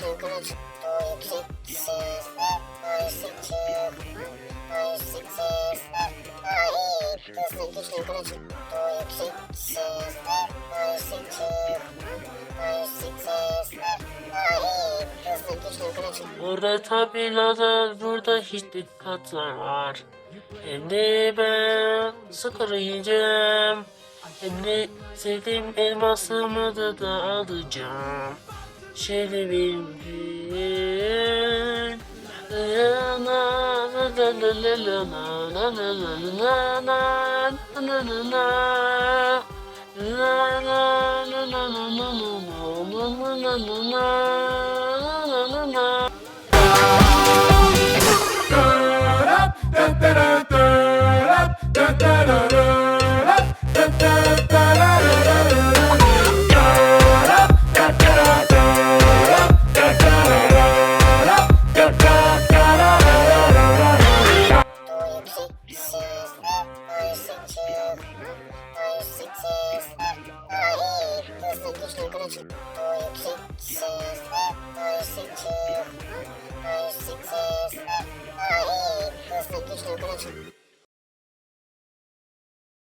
Sokaç Doğru Sizde Ay sekiz Ay sekiz Ay Hızlı git Sokaç Doğru Sizde Ay sekiz Ay sekiz Ay Hızlı git Sokaç Burada tabelada Burada hiç dikkatler var. Hem de ben Sıkırı yiyeceğim. Hem de sevdiğim elmasımı da, da alacağım. Şenevim gün da Anneciğim. Ay, hızlı güçlü okula çık.